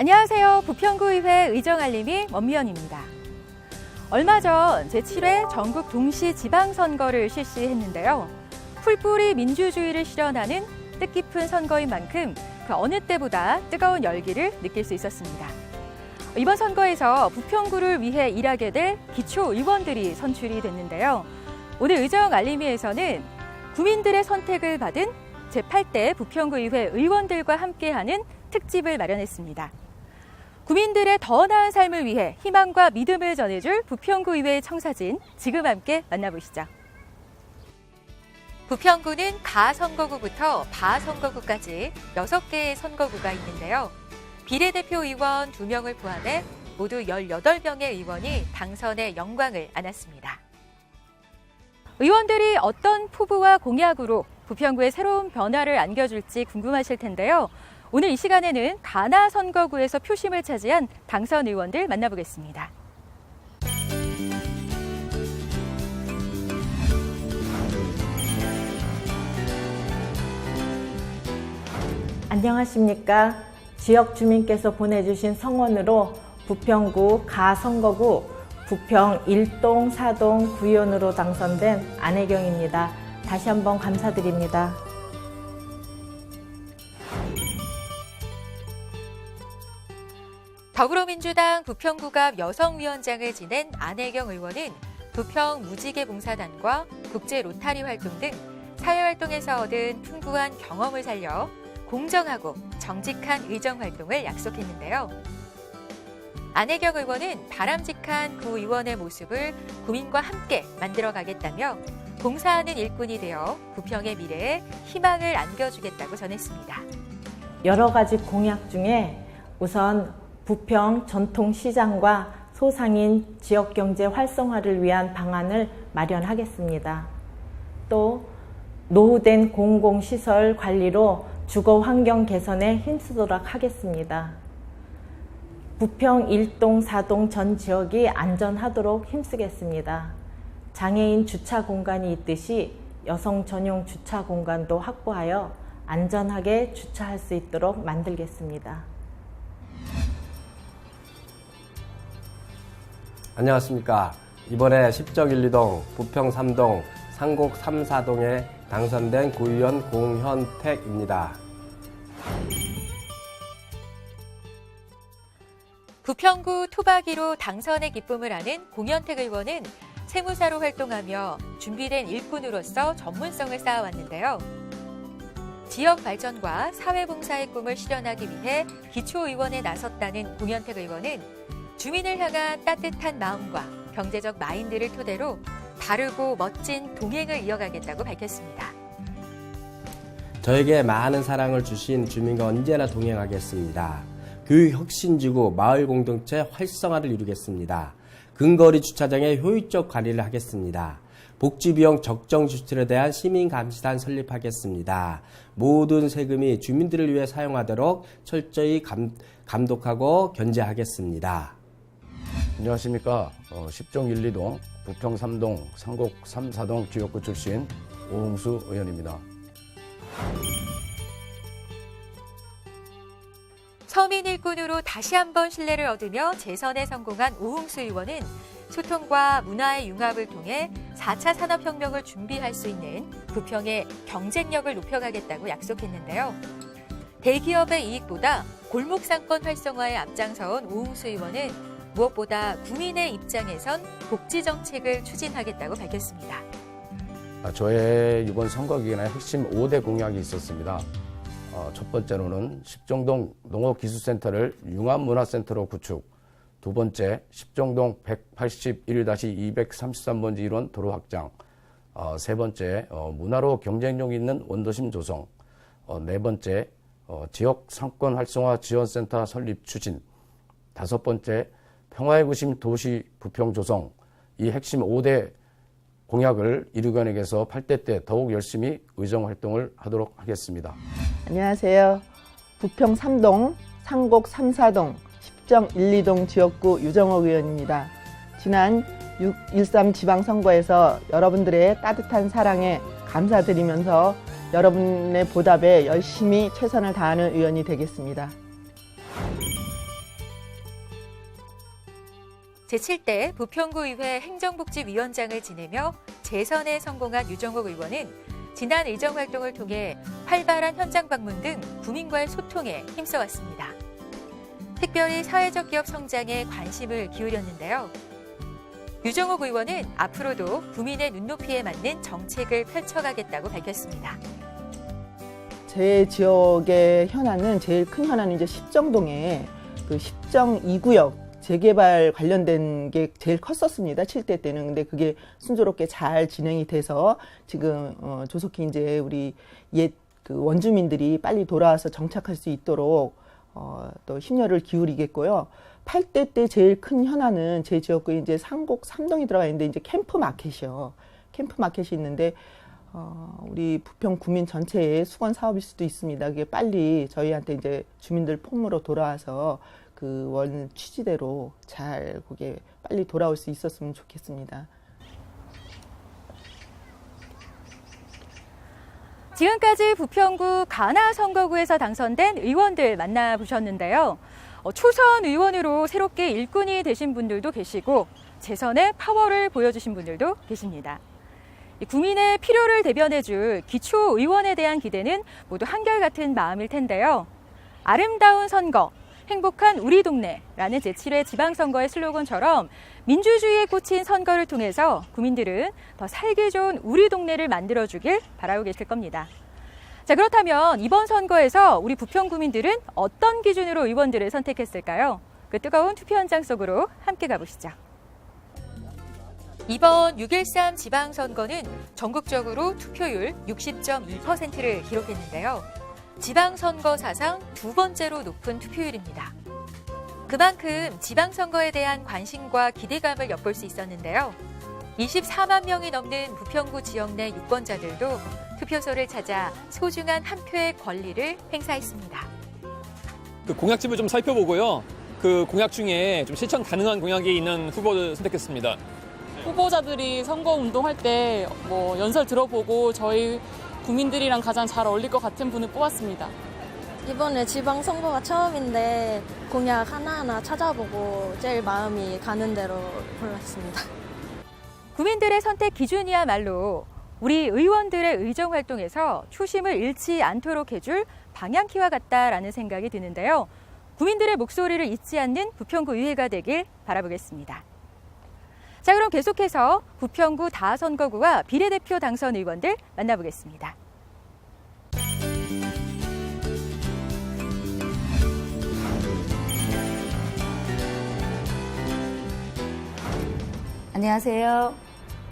안녕하세요. 부평구의회 의정알림이 원미연입니다. 얼마 전 제7회 전국 동시 지방선거를 실시했는데요. 풀뿌리 민주주의를 실현하는 뜻깊은 선거인 만큼 그 어느 때보다 뜨거운 열기를 느낄 수 있었습니다. 이번 선거에서 부평구를 위해 일하게 될 기초 의원들이 선출이 됐는데요. 오늘 의정 알림이에서는 국민들의 선택을 받은 제8대 부평구의회 의원들과 함께하는 특집을 마련했습니다. 국민들의 더 나은 삶을 위해 희망과 믿음을 전해줄 부평구의회 청사진 지금 함께 만나보시죠. 부평구는 가선거구부터 바선거구까지 6개의 선거구가 있는데요. 비례대표 의원 2명을 포함해 모두 18명의 의원이 당선의 영광을 안았습니다. 의원들이 어떤 포부와 공약으로 부평구에 새로운 변화를 안겨줄지 궁금하실 텐데요. 오늘 이 시간에는 가나 선거구에서 표심을 차지한 당선 의원들 만나보겠습니다. 안녕하십니까. 지역 주민께서 보내주신 성원으로 부평구 가선거구 부평 1동, 4동 구의원으로 당선된 안혜경입니다. 다시 한번 감사드립니다. 더불어민주당 부평구갑 여성위원장을 지낸 안혜경 의원은 부평 무지개봉사단과 국제 로타리 활동 등 사회활동에서 얻은 풍부한 경험을 살려 공정하고 정직한 의정 활동을 약속했는데요. 안혜경 의원은 바람직한 구의원의 모습을 국민과 함께 만들어가겠다며 봉사하는 일꾼이 되어 부평의 미래에 희망을 안겨주겠다고 전했습니다. 여러 가지 공약 중에 우선 부평 전통시장과 소상인 지역경제 활성화를 위한 방안을 마련하겠습니다. 또 노후된 공공시설 관리로 주거 환경 개선에 힘쓰도록 하겠습니다. 부평 1동, 4동 전 지역이 안전하도록 힘쓰겠습니다. 장애인 주차 공간이 있듯이 여성 전용 주차 공간도 확보하여 안전하게 주차할 수 있도록 만들겠습니다. 안녕하십니까. 이번에 10정 1, 2동, 부평 3동, 상곡 3, 4동에 당선된 구의원 공현택입니다. 부평구 토박이로 당선의 기쁨을 아는 공현택 의원은 세무사로 활동하며 준비된 일꾼으로서 전문성을 쌓아왔는데요. 지역 발전과 사회봉사의 꿈을 실현하기 위해 기초의원에 나섰다는 공현택 의원은 주민을 향한 따뜻한 마음과 경제적 마인드를 토대로 바르고 멋진 동행을 이어가겠다고 밝혔습니다. 저에게 많은 사랑을 주신 주민과 언제나 동행하겠습니다. 교육 혁신지구 마을 공동체 활성화를 이루겠습니다. 근거리 주차장의 효율적 관리를 하겠습니다. 복지비용 적정 지출에 대한 시민감시단 설립하겠습니다. 모든 세금이 주민들을 위해 사용하도록 철저히 감, 감독하고 견제하겠습니다. 안녕하십니까. 어, 10종 1, 2동, 부평 3동, 상곡 3, 4동 지역구 출신 오홍수 의원입니다. 서민 일꾼으로 다시 한번 신뢰를 얻으며 재선에 성공한 오홍수 의원은 소통과 문화의 융합을 통해 4차 산업혁명을 준비할 수 있는 부평의 경쟁력을 높여가겠다고 약속했는데요. 대기업의 이익보다 골목상권 활성화에 앞장서온 오홍수 의원은 무엇보다 국민의 입장에선 복지 정책을 추진하겠다고 밝혔습니다. 아, 저의 이번 선거 기간에 핵심 5대 공약이 있었습니다. 어, 첫 번째로는 10종동 농업기술센터를 융합문화센터로 구축, 두 번째 10종동 181-233번지 1원 도로 확장, 어, 세 번째 어, 문화로 경쟁력 있는 원도심 조성, 어, 네 번째 어, 지역 상권 활성화 지원센터 설립 추진, 다섯 번째 평화의 구심 도시 부평 조성, 이 핵심 5대 공약을 이루어내기위해서 8대 때 더욱 열심히 의정 활동을 하도록 하겠습니다. 안녕하세요. 부평 3동, 상곡 3, 4동, 10정 1, 2동 지역구 유정옥 의원입니다. 지난 6.13 지방선거에서 여러분들의 따뜻한 사랑에 감사드리면서 여러분의 보답에 열심히 최선을 다하는 의원이 되겠습니다. 제7대 부평구의회 행정복지위원장을 지내며 재선에 성공한 유정옥 의원은 지난 의정 활동을 통해 활발한 현장 방문 등 구민과의 소통에 힘써왔습니다. 특별히 사회적 기업 성장에 관심을 기울였는데요. 유정옥 의원은 앞으로도 구민의 눈높이에 맞는 정책을 펼쳐가겠다고 밝혔습니다. 제 지역의 현안은 제일 큰 현안은 이제 십정동에 그 십정 2구역 재개발 관련된 게 제일 컸었습니다. 7대 때는. 근데 그게 순조롭게 잘 진행이 돼서 지금 어 조속히 이제 우리 옛 그 원주민들이 빨리 돌아와서 정착할 수 있도록 어또 심려를 기울이겠고요. 8대 때 제일 큰 현안은 제 지역구에 이제 상곡 삼동이 들어가 있는데 이제 캠프 마켓이요. 캠프 마켓이 있는데 어, 우리 부평 구민 전체의 수건 사업일 수도 있습니다. 그게 빨리 저희한테 이제 주민들 폼으로 돌아와서 그 원 취지대로 잘 그게 빨리 돌아올 수 있었으면 좋겠습니다. 지금까지 부평구 가나 선거구에서 당선된 의원들 만나보셨는데요. 어, 초선 의원으로 새롭게 일꾼이 되신 분들도 계시고 재선의 파워를 보여주신 분들도 계십니다. 이 국민의 필요를 대변해줄 기초 의원에 대한 기대는 모두 한결같은 마음일 텐데요. 아름다운 선거, 행복한 우리 동네라는 제7회 지방선거의 슬로건처럼 민주주의에 꽂힌 선거를 통해서 국민들은 더 살기 좋은 우리 동네를 만들어주길 바라고 계실 겁니다. 자, 그렇다면 이번 선거에서 우리 부평 구민들은 어떤 기준으로 의원들을 선택했을까요? 그 뜨거운 투표 현장 속으로 함께 가보시죠. 이번 6.13 지방선거는 전국적으로 투표율 60.2%를 기록했는데요. 지방선거 사상 두 번째로 높은 투표율입니다. 그만큼 지방선거에 대한 관심과 기대감을 엿볼 수 있었는데요. 24만 명이 넘는 부평구 지역 내 유권자들도 투표소를 찾아 소중한 한 표의 권리를 행사했습니다. 그 공약집을 좀 살펴보고요. 그 공약 중에 좀 실천 가능한 공약이 있는 후보를 선택했습니다. 후보자들이 선거 운동할 때 뭐 연설 들어보고 저희 국민들이랑 가장 잘 어울릴 것 같은 분을 뽑았습니다. 이번에 지방 선거가 처음인데 공약 하나하나 찾아보고 제일 마음이 가는 대로 골랐습니다. 국민들의 선택 기준이야말로 우리 의원들의 의정 활동에서 초심을 잃지 않도록 해줄 방향키와 같다라는 생각이 드는데요. 국민들의 목소리를 잊지 않는 부평구 의회가 되길 바라보겠습니다. 자, 그럼 계속해서 부평구 다선거구와 비례대표 당선 의원들 만나보겠습니다. 안녕하세요.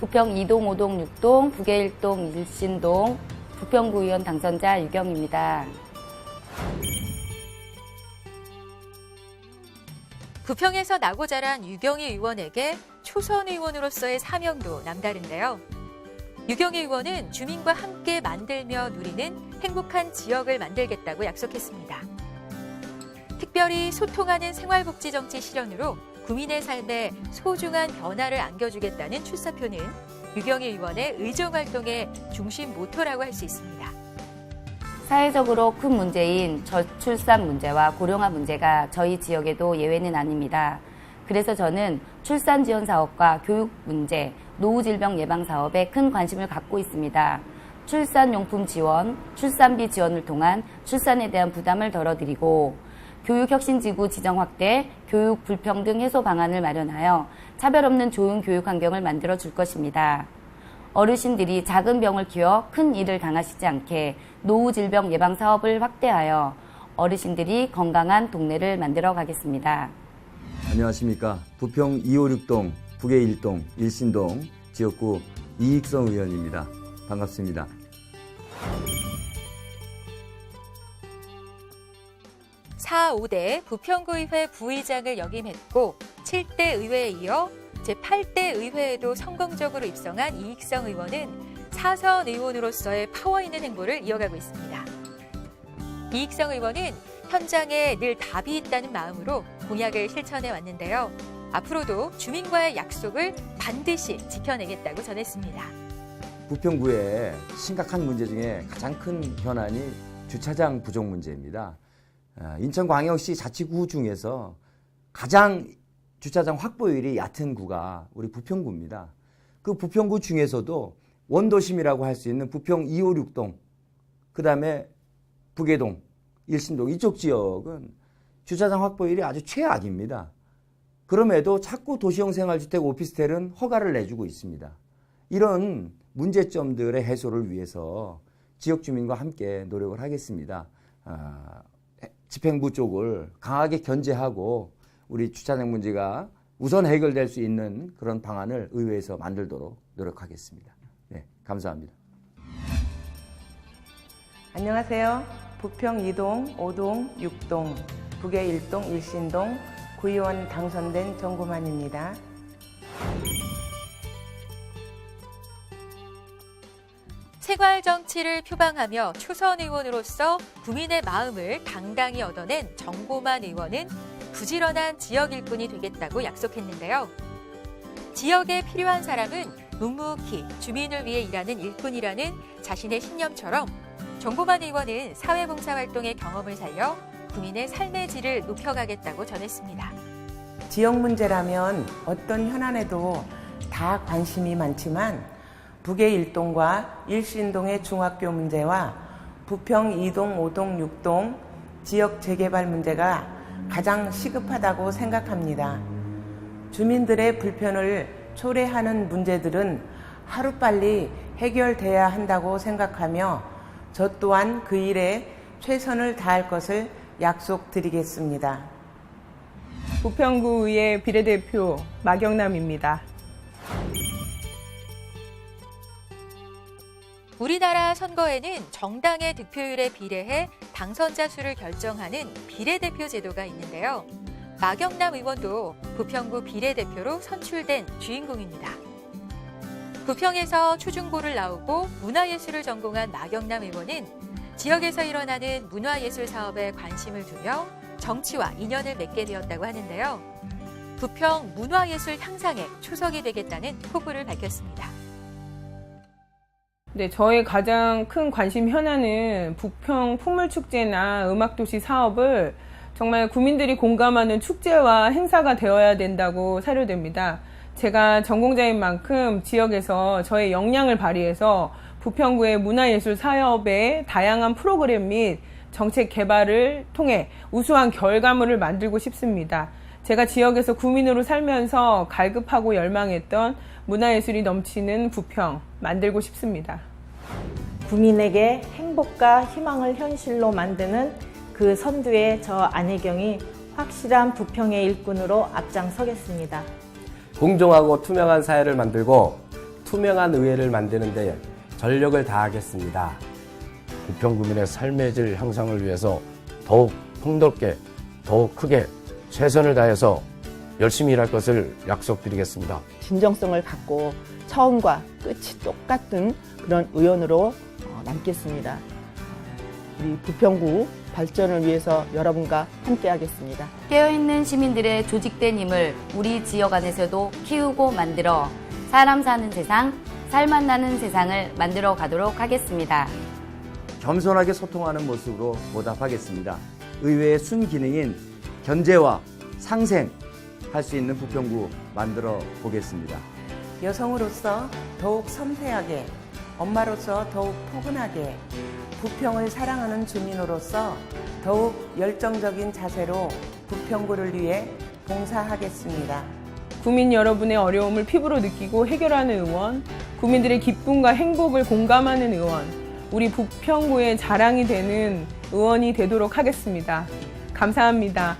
부평 2동, 5동, 6동, 북계 1동, 일신동, 부평구 의원 당선자 유경입니다. 부평에서 나고 자란 유경희 의원에게 초선 의원으로서의 사명도 남다른데요. 유경희 의원은 주민과 함께 만들며 누리는 행복한 지역을 만들겠다고 약속했습니다. 특별히 소통하는 생활복지 정치 실현으로 국민의 삶에 소중한 변화를 안겨주겠다는 출사표는 유경희 의원의 의정 활동의 중심 모토라고 할 수 있습니다. 사회적으로 큰 문제인 저출산 문제와 고령화 문제가 저희 지역에도 예외는 아닙니다. 그래서 저는 출산 지원 사업과 교육 문제, 노후 질병 예방 사업에 큰 관심을 갖고 있습니다. 출산 용품 지원, 출산비 지원을 통한 출산에 대한 부담을 덜어드리고 교육혁신지구 지정 확대, 교육 불평등 해소 방안을 마련하여 차별 없는 좋은 교육 환경을 만들어 줄 것입니다. 어르신들이 작은 병을 키워 큰 일을 당하시지 않게 노후 질병 예방 사업을 확대하여 어르신들이 건강한 동네를 만들어 가겠습니다. 안녕하십니까. 부평 256동, 북의 1동, 일신동 지역구 이익성 의원입니다. 반갑습니다. 사 5대 부평구의회 부의장을 역임했고 7대 의회에 이어 제8대 의회에도 성공적으로 입성한 이익성 의원은 사선 의원으로서의 파워 있는 행보를 이어가고 있습니다. 이익성 의원은 현장에 늘 답이 있다는 마음으로 공약을 실천해 왔는데요. 앞으로도 주민과의 약속을 반드시 지켜내겠다고 전했습니다. 부평구의 심각한 문제 중에 가장 큰 현안이 주차장 부족 문제입니다. 아, 인천광역시 자치구 중에서 가장 주차장 확보율이 얕은 구가 우리 부평구입니다. 그 부평구 중에서도 원도심이라고 할 수 있는 부평 256동, 그 다음에 북해동, 일신동 이쪽 지역은 주차장 확보율이 아주 최악입니다. 그럼에도 자꾸 도시형 생활주택 오피스텔은 허가를 내주고 있습니다. 이런 문제점들의 해소를 위해서 지역 주민과 함께 노력을 하겠습니다. 아, 집행부 쪽을 강하게 견제하고 우리 주차장 문제가 우선 해결될 수 있는 그런 방안을 의회에서 만들도록 노력하겠습니다. 네, 감사합니다. 안녕하세요. 부평 2동, 5동, 6동, 북의 1동, 일신동 구의원 당선된 정구만입니다. 생활 정치를 표방하며 초선 의원으로서 국민의 마음을 당당히 얻어낸 정고만 의원은 부지런한 지역 일꾼이 되겠다고 약속했는데요. 지역에 필요한 사람은 묵묵히 주민을 위해 일하는 일꾼이라는 자신의 신념처럼 정고만 의원은 사회봉사활동의 경험을 살려 국민의 삶의 질을 높여가겠다고 전했습니다. 지역 문제라면 어떤 현안에도 다 관심이 많지만 북의 일동과 일신동의 중학교 문제와 부평 2동, 5동, 6동 지역 재개발 문제가 가장 시급하다고 생각합니다. 주민들의 불편을 초래하는 문제들은 하루빨리 해결돼야 한다고 생각하며 저 또한 그 일에 최선을 다할 것을 약속드리겠습니다. 부평구의 비례대표 마경남입니다. 우리나라 선거에는 정당의 득표율에 비례해 당선자 수를 결정하는 비례대표 제도가 있는데요. 마경남 의원도 부평구 비례대표로 선출된 주인공입니다. 부평에서 초중고를 나오고 문화예술을 전공한 마경남 의원은 지역에서 일어나는 문화예술 사업에 관심을 두며 정치와 인연을 맺게 되었다고 하는데요. 부평 문화예술 향상에 초석이 되겠다는 포부를 밝혔습니다. 네, 저의 가장 큰 관심 현안은 부평 풍물축제나 음악도시 사업을 정말 국민들이 공감하는 축제와 행사가 되어야 된다고 사료됩니다. 제가 전공자인 만큼 지역에서 저의 역량을 발휘해서 부평구의 문화예술 사업의 다양한 프로그램 및 정책 개발을 통해 우수한 결과물을 만들고 싶습니다. 제가 지역에서 구민으로 살면서 갈급하고 열망했던 문화예술이 넘치는 부평 만들고 싶습니다. 국민에게 행복과 희망을 현실로 만드는 그 선두에 저 안혜경이 확실한 부평의 일꾼으로 앞장서겠습니다. 공정하고 투명한 사회를 만들고 투명한 의회를 만드는 데 전력을 다하겠습니다. 부평 구민의 삶의 질 향상을 위해서 더욱 폭넓게, 더욱 크게 최선을 다해서 열심히 일할 것을 약속드리겠습니다. 진정성을 갖고 처음과 끝이 똑같은 그런 의원으로 어, 남겠습니다. 우리 부평구 발전을 위해서 여러분과 함께 하겠습니다. 깨어있는 시민들의 조직된 힘을 우리 지역 안에서도 키우고 만들어 사람 사는 세상, 살맛 나는 세상을 만들어 가도록 하겠습니다. 겸손하게 소통하는 모습으로 보답하겠습니다. 의회의 순기능인 견제와 상생 할 수 있는 부평구 만들어 보겠습니다. 여성으로서 더욱 섬세하게, 엄마로서 더욱 포근하게, 부평을 사랑하는 주민으로서 더욱 열정적인 자세로 부평구를 위해 봉사하겠습니다. 구민 여러분의 어려움을 피부로 느끼고 해결하는 의원, 구민들의 기쁨과 행복을 공감하는 의원, 우리 부평구의 자랑이 되는 의원이 되도록 하겠습니다. 감사합니다.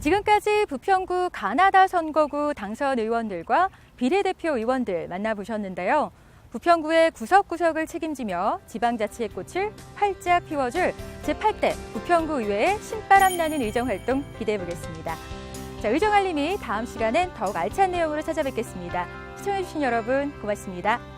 지금까지 부평구 가나다 선거구 당선 의원들과 비례대표 의원들 만나보셨는데요. 부평구의 구석구석을 책임지며 지방자치의 꽃을 활짝 피워줄 제8대 부평구 의회의 신바람 나는 의정활동 기대해 보겠습니다. 자, 의정알림이 다음 시간엔 더욱 알찬 내용으로 찾아뵙겠습니다. 시청해주신 여러분 고맙습니다.